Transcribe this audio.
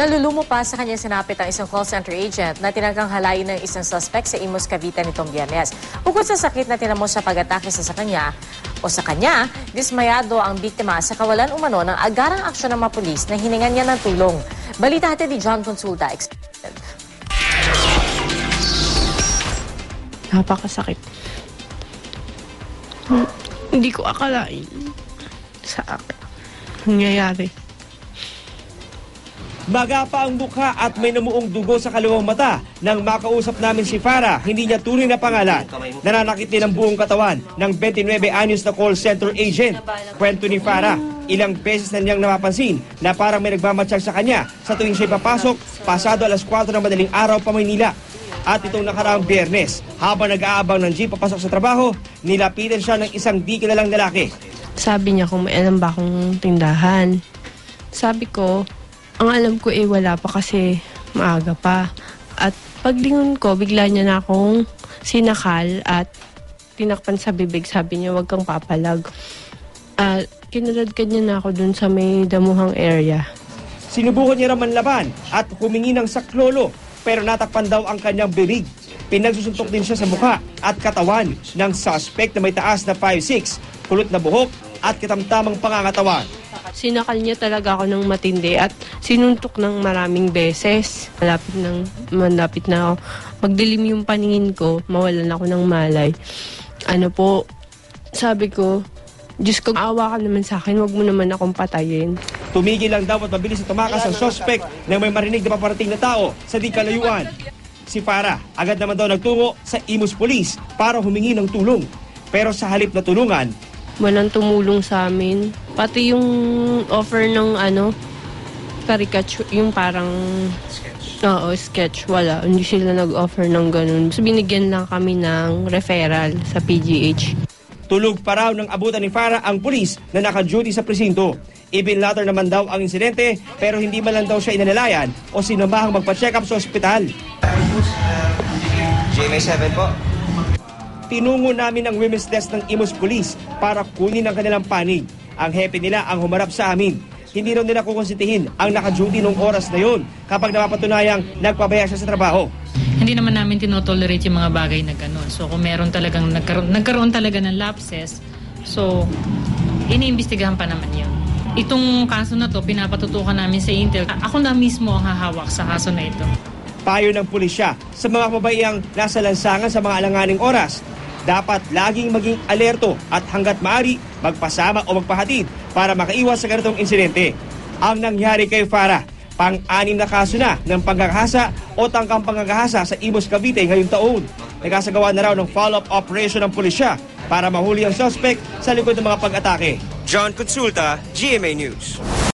Nalulumo pa sa kanyang sinapit ang isang call center agent na tinangkang halayin ng isang suspect sa Imus, Cavite nitong biyernes. Bukod sa sakit na tinamo sa pag-atake sa, kanya, o sa kanya, dismayado ang biktima sa kawalan umano ng agarang aksyon ng mga pulis na hiningan niya ng tulong. Balita natin ni John Consulta. Exclusive. Napakasakit. Hindi ko akalain sa akin. Nangyayari. Magapa ang mukha at may namuong dugo sa kaliwang mata. Nang makausap namin si Farah, hindi niya tunay na pangalan. Nananakit din ang buong katawan ng 29 anyos na call center agent. Kwento ni Farah, ilang beses na niyang napapansin na parang may nagmamatsyag sa kanya sa tuwing siya'y papasok, pasado alas 4 ng madaling araw pa Maynila. At itong nakaraang biyernes, habang nag-aabang ng jeep papasok sa trabaho, nilapitan siya ng isang di kilalang lalaki. Sabi niya kung may alam ba akong tindahan. Sabi ko, ang alam ko eh wala pa kasi maaga pa. At paglingon ko, bigla niya na akong sinakal at tinakpan sa bibig. Sabi niya, wag kang papalag. At kinulad-kad niya na ako dun sa may damuhang area. Sinubukan niya raman laban at humingi ng saklolo pero natakpan daw ang kanyang bibig. Pinagsusuntok din siya sa mukha at katawan ng suspect na may taas na 5'6", kulot na buhok at kitamtamang pangangatawan. Sinakal niya talaga ako ng matindi at sinuntok ng maraming beses. Malapit, ng, malapit na ako. Magdilim yung paningin ko, mawalan ako ng malay. Ano po, sabi ko, Diyos ko, awa ka naman sa akin, wag mo naman akong patayin. Tumigil lang daw at mabilis na tumakas ang suspect na may marinig na paparating na tao sa di kalayuan. Si Farah agad naman daw nagtungo sa Imus Police para humingi ng tulong. Pero sa halip na tulungan, Walang tumulong sa amin. Pati yung offer ng ano, caricature, yung parang Oo, sketch. Wala. Hindi sila nag-offer ng ganun. So, binigyan lang kami ng referral sa PGH. tulog pa raw ng abutan ni Farah ang pulis na naka-duty sa presinto. Ibinlater naman daw ang insidente pero hindi man lang daw siya inalalayan o sinamahang magpa-check up sa ospital. GMA7 po. Tinungo namin ang women's desk ng Imus Police para kunin ang kanilang panig. Ang hepe nila ang humarap sa amin. Hindi raw nila kukonsentihin ang naka-duty nung oras na yon kapag napapatunayang nagpabaya siya sa trabaho. hindi naman namin tinotolerate yung mga bagay na gano'n. So kung meron talagang nagkaroon, nagkaroon talaga ng lapses, so iniimbestigahan pa naman yun. Itong kaso na to, pinapatutukan namin sa Intel. Ako na mismo ang hahawak sa kaso na ito. Payo ng pulisya sa mga kababayang nasa lansangan sa mga alanganing oras. Dapat laging maging alerto at hanggat maaari magpasama o magpahatid para makaiwas sa ganitong insidente. Ang nangyari kay Farah, pang-anim na kaso na ng pangkakahasa o tangkang pangkakahasa sa Imus Cavite ngayong taon. Nagkasagawa na raw ng follow-up operation ng pulisya para mahuli ang suspect sa likod ng mga pag-atake. John Consulta, GMA News.